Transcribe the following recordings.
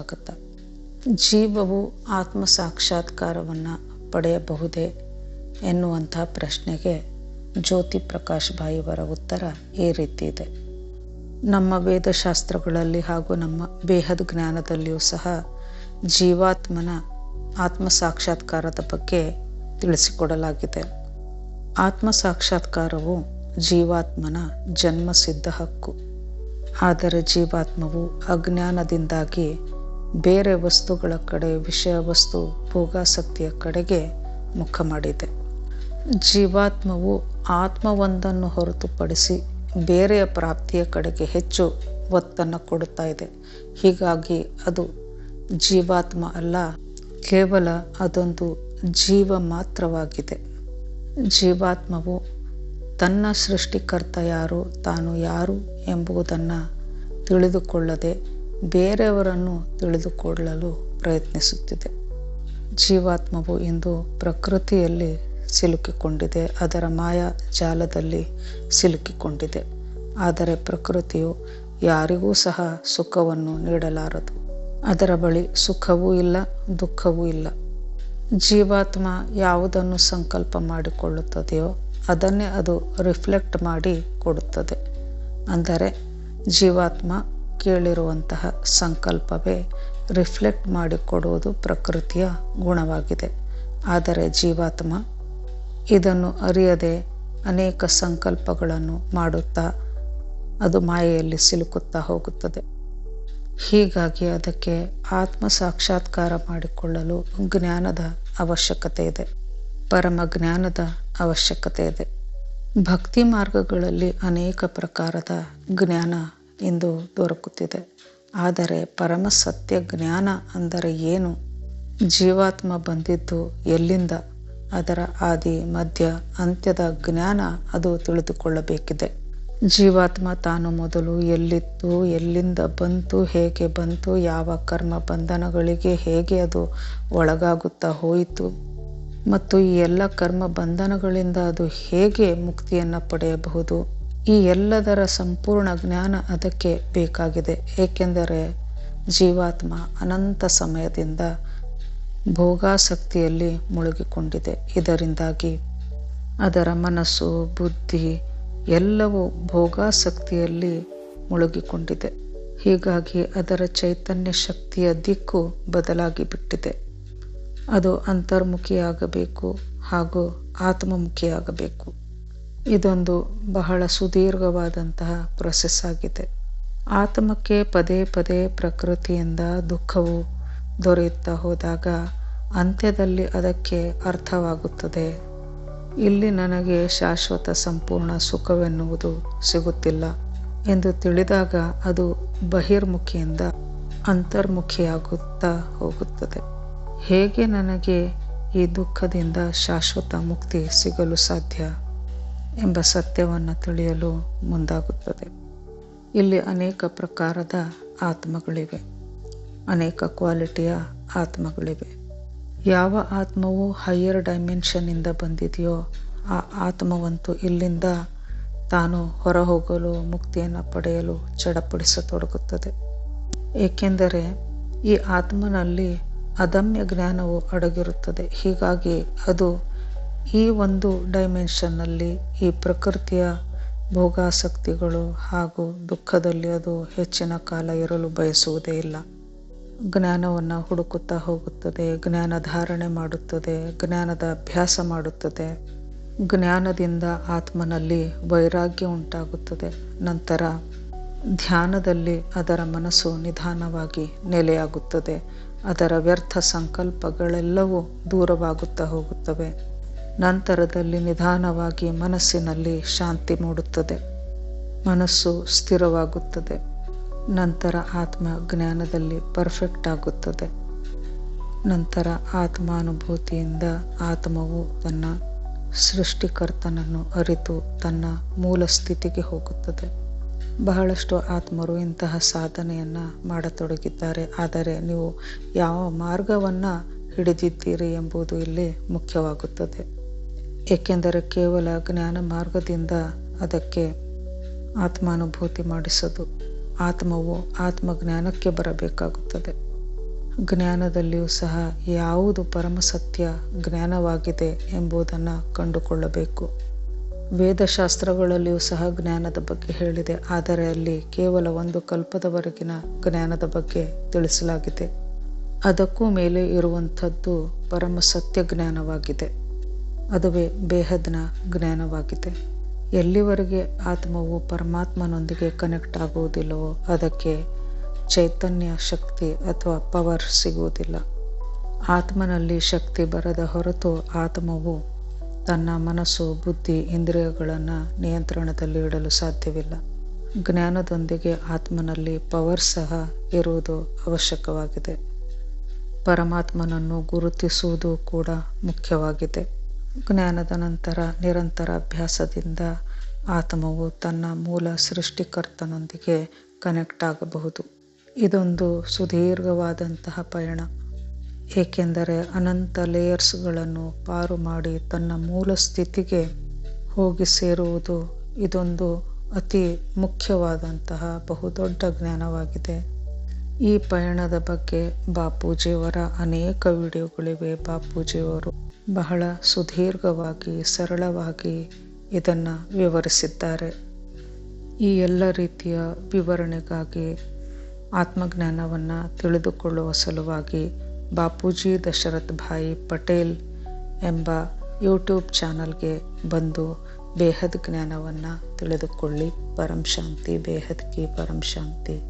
ಸ್ವಾಗತ ಜೀವವು ಆತ್ಮ ಸಾಕ್ಷಾತ್ಕಾರವನ್ನು ಪಡೆಯಬಹುದೇ ಎನ್ನುವಂಥ ಪ್ರಶ್ನೆಗೆ ಜ್ಯೋತಿ ಪ್ರಕಾಶ್ ಬಾಯಿಯವರ ಉತ್ತರ ಈ ರೀತಿ ಇದೆ. ನಮ್ಮ ವೇದಶಾಸ್ತ್ರಗಳಲ್ಲಿ ಹಾಗೂ ನಮ್ಮ ಬೇಹದ ಜ್ಞಾನದಲ್ಲಿಯೂ ಸಹ ಜೀವಾತ್ಮನ ಆತ್ಮ ಸಾಕ್ಷಾತ್ಕಾರದ ಬಗ್ಗೆ ತಿಳಿಸಿಕೊಡಲಾಗಿದೆ. ಆತ್ಮ ಸಾಕ್ಷಾತ್ಕಾರವು ಜೀವಾತ್ಮನ ಜನ್ಮಸಿದ್ಧ ಹಕ್ಕು. ಆದರೆ ಜೀವಾತ್ಮವು ಅಜ್ಞಾನದಿಂದಾಗಿ ಬೇರೆ ವಸ್ತುಗಳ ಕಡೆ, ವಿಷಯ ವಸ್ತು ಭೋಗಾಸಕ್ತಿಯ ಕಡೆಗೆ ಮುಖ ಮಾಡಿದೆ. ಜೀವಾತ್ಮವು ಆತ್ಮವೊಂದನ್ನು ಹೊರತುಪಡಿಸಿ ಬೇರೆಯ ಪ್ರಾಪ್ತಿಯ ಕಡೆಗೆ ಹೆಚ್ಚು ಒತ್ತನ್ನು ಕೊಡುತ್ತಾ ಇದೆ. ಹೀಗಾಗಿ ಅದು ಜೀವಾತ್ಮ ಅಲ್ಲ, ಕೇವಲ ಅದೊಂದು ಜೀವ ಮಾತ್ರವಾಗಿದೆ. ಜೀವಾತ್ಮವು ತನ್ನ ಸೃಷ್ಟಿಕರ್ತ ಯಾರು, ತಾನು ಯಾರು ಎಂಬುದನ್ನು ತಿಳಿದುಕೊಳ್ಳದೆ ಬೇರೆಯವರನ್ನು ತಿಳಿದುಕೊಳ್ಳಲು ಪ್ರಯತ್ನಿಸುತ್ತಿದೆ. ಜೀವಾತ್ಮವು ಇಂದು ಪ್ರಕೃತಿಯಲ್ಲಿ ಸಿಲುಕಿಕೊಂಡಿದೆ, ಅದರ ಮಾಯಾ ಜಾಲದಲ್ಲಿ ಸಿಲುಕಿಕೊಂಡಿದೆ. ಆದರೆ ಪ್ರಕೃತಿಯು ಯಾರಿಗೂ ಸಹ ಸುಖವನ್ನು ನೀಡಲಾರದು. ಅದರ ಬಳಿ ಸುಖವೂ ಇಲ್ಲ, ದುಃಖವೂ ಇಲ್ಲ. ಜೀವಾತ್ಮ ಯಾವುದನ್ನು ಸಂಕಲ್ಪ ಮಾಡಿಕೊಳ್ಳುತ್ತದೆಯೋ ಅದನ್ನೇ ಅದು ರಿಫ್ಲೆಕ್ಟ್ ಮಾಡಿ ಕೊಡುತ್ತದೆ. ಅಂದರೆ ಜೀವಾತ್ಮ ಕೇಳಿರುವಂತಹ ಸಂಕಲ್ಪವೇ ರಿಫ್ಲೆಕ್ಟ್ ಮಾಡಿಕೊಡುವುದು ಪ್ರಕೃತಿಯ ಗುಣವಾಗಿದೆ. ಆದರೆ ಜೀವಾತ್ಮ ಇದನ್ನು ಅರಿಯದೆ ಅನೇಕ ಸಂಕಲ್ಪಗಳನ್ನು ಮಾಡುತ್ತಾ ಅದು ಮಾಯೆಯಲ್ಲಿ ಸಿಲುಕುತ್ತಾ ಹೋಗುತ್ತದೆ. ಹೀಗಾಗಿ ಅದಕ್ಕೆ ಆತ್ಮ ಸಾಕ್ಷಾತ್ಕಾರ ಮಾಡಿಕೊಳ್ಳಲು ಜ್ಞಾನದ ಅವಶ್ಯಕತೆ ಇದೆ. ಪರಮ ಜ್ಞಾನದ ಅವಶ್ಯಕತೆ ಇದೆ. ಭಕ್ತಿ ಮಾರ್ಗಗಳಲ್ಲಿ ಅನೇಕ ಪ್ರಕಾರದ ಜ್ಞಾನ ಇಂದು ದೊರಕುತ್ತಿದೆ. ಆದರೆ ಪರಮ ಸತ್ಯ ಜ್ಞಾನ ಅಂದರೆ ಏನು? ಜೀವಾತ್ಮ ಬಂದಿದ್ದು ಎಲ್ಲಿಂದ? ಅದರ ಆದಿ, ಮಧ್ಯ, ಅಂತ್ಯದ ಜ್ಞಾನ ಅದು ತಿಳಿದುಕೊಳ್ಳಬೇಕಿದೆ. ಜೀವಾತ್ಮ ತಾನು ಮೊದಲು ಎಲ್ಲಿತ್ತು, ಎಲ್ಲಿಂದ ಬಂತು, ಹೇಗೆ ಬಂತು, ಯಾವ ಕರ್ಮ ಬಂಧನಗಳಿಗೆ ಹೇಗೆ ಅದು ಒಳಗಾಗುತ್ತಾ ಹೋಯಿತು ಮತ್ತು ಈ ಎಲ್ಲ ಕರ್ಮ ಬಂಧನಗಳಿಂದ ಅದು ಹೇಗೆ ಮುಕ್ತಿಯನ್ನು ಪಡೆಯಬಹುದು? ಈ ಎಲ್ಲದರ ಸಂಪೂರ್ಣ ಜ್ಞಾನ ಅದಕ್ಕೆ ಬೇಕಾಗಿದೆ. ಏಕೆಂದರೆ ಜೀವಾತ್ಮ ಅನಂತ ಸಮಯದಿಂದ ಭೋಗಾಸಕ್ತಿಯಲ್ಲಿ ಮುಳುಗಿಕೊಂಡಿದೆ. ಇದರಿಂದಾಗಿ ಅದರ ಮನಸ್ಸು, ಬುದ್ಧಿ ಎಲ್ಲವೂ ಭೋಗಾಸಕ್ತಿಯಲ್ಲಿ ಮುಳುಗಿಕೊಂಡಿದೆ. ಹೀಗಾಗಿ ಅದರ ಚೈತನ್ಯ ಶಕ್ತಿಯ ದಿಕ್ಕು ಬದಲಾಗಿ ಬಿಟ್ಟಿದೆ ಅದು ಅಂತರ್ಮುಖಿಯಾಗಬೇಕು ಹಾಗೂ ಆತ್ಮಮುಖಿಯಾಗಬೇಕು. ಇದೊಂದು ಬಹಳ ಸುದೀರ್ಘವಾದಂತಹ ಪ್ರೊಸೆಸ್ ಆಗಿದೆ. ಆತ್ಮಕ್ಕೆ ಪದೇ ಪದೇ ಪ್ರಕೃತಿಯಿಂದ ದುಃಖವು ದೊರೆಯುತ್ತಾ ಹೋದಾಗ ಅಂತ್ಯದಲ್ಲಿ ಅದಕ್ಕೆ ಅರ್ಥವಾಗುತ್ತದೆ. ಇಲ್ಲಿ ನನಗೆ ಶಾಶ್ವತ ಸಂಪೂರ್ಣ ಸುಖವೆನ್ನುವುದು ಸಿಗುತ್ತಿಲ್ಲ ಎಂದು ತಿಳಿದಾಗ ಅದು ಬಹಿರ್ಮುಖಿಯಿಂದ ಅಂತರ್ಮುಖಿಯಾಗುತ್ತಾ ಹೋಗುತ್ತದೆ. ಹೇಗೆ ನನಗೆ ಈ ದುಃಖದಿಂದ ಶಾಶ್ವತ ಮುಕ್ತಿ ಸಿಗಲು ಸಾಧ್ಯ? ಎಂಬ ಸತ್ಯವನ್ನು ತಿಳಿಯಲು ಮುಂದಾಗುತ್ತದೆ. ಇಲ್ಲಿ ಅನೇಕ ಪ್ರಕಾರದ ಆತ್ಮಗಳಿವೆ. ಅನೇಕ ಕ್ವಾಲಿಟಿಯ ಆತ್ಮಗಳಿವೆ. ಯಾವ ಆತ್ಮವು ಹೈಯರ್ ಡೈಮೆನ್ಷನ್ನಿಂದ ಬಂದಿದೆಯೋ ಆ ಆತ್ಮವಂತೂ ಇಲ್ಲಿಂದ ತಾನು ಹೊರಹೋಗಲು, ಮುಕ್ತಿಯನ್ನು ಪಡೆಯಲು ಚಡಪಡಿಸತೊಡಗುತ್ತದೆ. ಏಕೆಂದರೆ ಈ ಆತ್ಮನಲ್ಲಿ ಅದಮ್ಯ ಜ್ಞಾನವು ಅಡಗಿರುತ್ತದೆ. ಹೀಗಾಗಿ ಅದು ಈ ಒಂದು ಡೈಮೆನ್ಷನ್ನಲ್ಲಿ ಈ ಪ್ರಕೃತಿಯ ಭೋಗಾಸಕ್ತಿಗಳು ಹಾಗೂ ದುಃಖದಲ್ಲಿ ಅದು ಹೆಚ್ಚಿನ ಕಾಲ ಇರಲು ಬಯಸುವುದೇ ಇಲ್ಲ. ಜ್ಞಾನವನ್ನು ಹುಡುಕುತ್ತಾ ಹೋಗುತ್ತದೆ, ಜ್ಞಾನ ಧಾರಣೆ ಮಾಡುತ್ತದೆ, ಜ್ಞಾನದ ಅಭ್ಯಾಸ ಮಾಡುತ್ತದೆ. ಜ್ಞಾನದಿಂದ ಆತ್ಮನಲ್ಲಿ ವೈರಾಗ್ಯ ಉಂಟಾಗುತ್ತದೆ. ನಂತರ ಧ್ಯಾನದಲ್ಲಿ ಅದರ ಮನಸ್ಸು ನಿಧಾನವಾಗಿ ನೆಲೆಯಾಗುತ್ತದೆ. ಅದರ ವ್ಯರ್ಥ ಸಂಕಲ್ಪಗಳೆಲ್ಲವೂ ದೂರವಾಗುತ್ತಾ ಹೋಗುತ್ತವೆ. ನಂತರದಲ್ಲಿ ನಿಧಾನವಾಗಿ ಮನಸ್ಸಿನಲ್ಲಿ ಶಾಂತಿ ಮೂಡುತ್ತದೆ. ಮನಸ್ಸು ಸ್ಥಿರವಾಗುತ್ತದೆ. ನಂತರ ಆತ್ಮ ಜ್ಞಾನದಲ್ಲಿ ಪರ್ಫೆಕ್ಟ್ ಆಗುತ್ತದೆ. ನಂತರ ಆತ್ಮಾನುಭೂತಿಯಿಂದ ಆತ್ಮವು ತನ್ನ ಸೃಷ್ಟಿಕರ್ತನನ್ನು ಅರಿತು ತನ್ನ ಮೂಲ ಸ್ಥಿತಿಗೆ ಹೋಗುತ್ತದೆ. ಬಹಳಷ್ಟು ಆತ್ಮರು ಇಂತಹ ಸಾಧನೆಯನ್ನು ಮಾಡತೊಡಗಿದ್ದಾರೆ. ಆದರೆ ನೀವು ಯಾವ ಮಾರ್ಗವನ್ನು ಹಿಡಿದಿದ್ದೀರಿ ಎಂಬುದು ಇಲ್ಲಿ ಮುಖ್ಯವಾಗುತ್ತದೆ. ಏಕೆಂದರೆ ಕೇವಲ ಜ್ಞಾನ ಮಾರ್ಗದಿಂದ ಅದಕ್ಕೆ ಆತ್ಮಾನುಭೂತಿ ಮಾಡಿಸೋದು. ಆತ್ಮವು ಆತ್ಮಜ್ಞಾನಕ್ಕೆ ಬರಬೇಕಾಗುತ್ತದೆ. ಜ್ಞಾನದಲ್ಲಿಯೂ ಸಹ ಯಾವುದು ಪರಮಸತ್ಯ ಜ್ಞಾನವಾಗಿದೆ ಎಂಬುದನ್ನು ಕಂಡುಕೊಳ್ಳಬೇಕು. ವೇದಶಾಸ್ತ್ರಗಳಲ್ಲಿಯೂ ಸಹ ಜ್ಞಾನದ ಬಗ್ಗೆ ಹೇಳಿದೆ. ಆದರೆ ಅಲ್ಲಿ ಕೇವಲ ಒಂದು ಕಲ್ಪದವರೆಗಿನ ಜ್ಞಾನದ ಬಗ್ಗೆ ತಿಳಿಸಲಾಗಿದೆ. ಅದಕ್ಕೂ ಮೇಲೆ ಇರುವಂಥದ್ದು ಪರಮ ಸತ್ಯ ಜ್ಞಾನವಾಗಿದೆ. ಅದುವೇ ಬೇಹದ್ನ ಜ್ಞಾನವಾಗಿದೆ. ಎಲ್ಲಿವರೆಗೆ ಆತ್ಮವು ಪರಮಾತ್ಮನೊಂದಿಗೆ ಕನೆಕ್ಟ್ ಆಗುವುದಿಲ್ಲವೋ ಅದಕ್ಕೆ ಚೈತನ್ಯ ಶಕ್ತಿ ಅಥವಾ ಪವರ್ ಸಿಗುವುದಿಲ್ಲ. ಆತ್ಮನಲ್ಲಿ ಶಕ್ತಿ ಬರದ ಹೊರತು ಆತ್ಮವು ತನ್ನ ಮನಸ್ಸು, ಬುದ್ಧಿ, ಇಂದ್ರಿಯಗಳನ್ನು ನಿಯಂತ್ರಣದಲ್ಲಿ ಇಡಲು ಸಾಧ್ಯವಿಲ್ಲ. ಜ್ಞಾನದೊಂದಿಗೆ ಆತ್ಮನಲ್ಲಿ ಪವರ್ ಸಹ ಇರುವುದು ಅವಶ್ಯಕವಾಗಿದೆ. ಪರಮಾತ್ಮನನ್ನು ಗುರುತಿಸುವುದು ಕೂಡ ಮುಖ್ಯವಾಗಿದೆ. ಜ್ಞಾನದ ನಂತರ ನಿರಂತರ ಅಭ್ಯಾಸದಿಂದ ಆತ್ಮವು ತನ್ನ ಮೂಲ ಸೃಷ್ಟಿಕರ್ತನೊಂದಿಗೆ ಕನೆಕ್ಟ್ ಆಗಬಹುದು. ಇದೊಂದು ಸುದೀರ್ಘವಾದಂತಹ ಪಯಣ. ಏಕೆಂದರೆ ಅನಂತ ಲೇಯರ್ಸ್ಗಳನ್ನು ಪಾರು ಮಾಡಿ ತನ್ನ ಮೂಲ ಸ್ಥಿತಿಗೆ ಹೋಗಿ ಸೇರುವುದು ಇದೊಂದು ಅತಿ ಮುಖ್ಯವಾದಂತಹ ಬಹುದೊಡ್ಡ ಜ್ಞಾನವಾಗಿದೆ. ಈ ಪಯಣದ ಬಗ್ಗೆ ಬಾಪೂಜಿಯವರ ಅನೇಕ ವಿಡಿಯೋಗಳಿವೆ. ಬಾಪೂಜಿಯವರು ಬಹಳ ಸುದೀರ್ಘವಾಗಿ, ಸರಳವಾಗಿ ಇದನ್ನು ವಿವರಿಸಿದ್ದಾರೆ. ಈ ಎಲ್ಲ ರೀತಿಯ ವಿವರಣೆಗಾಗಿ, ಆತ್ಮಜ್ಞಾನವನ್ನು ತಿಳಿದುಕೊಳ್ಳುವ ಸಲುವಾಗಿ ಬಾಪೂಜಿ ದಶರಥ್ ಭಾಯಿ ಪಟೇಲ್ ಎಂಬ ಯೂಟ್ಯೂಬ್ ಚಾನಲ್ಗೆ ಬಂದು ಬೇಹದ್ ಜ್ಞಾನವನ್ನು ತಿಳಿದುಕೊಳ್ಳಿ. ಪರಂಶಾಂತಿ ಬೇಹದ್ ಕಿ ಶಾಂತಿ.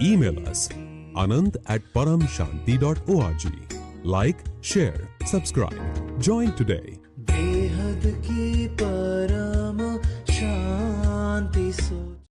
Email us anand at paramshanti.org. Like, share, subscribe. Join today.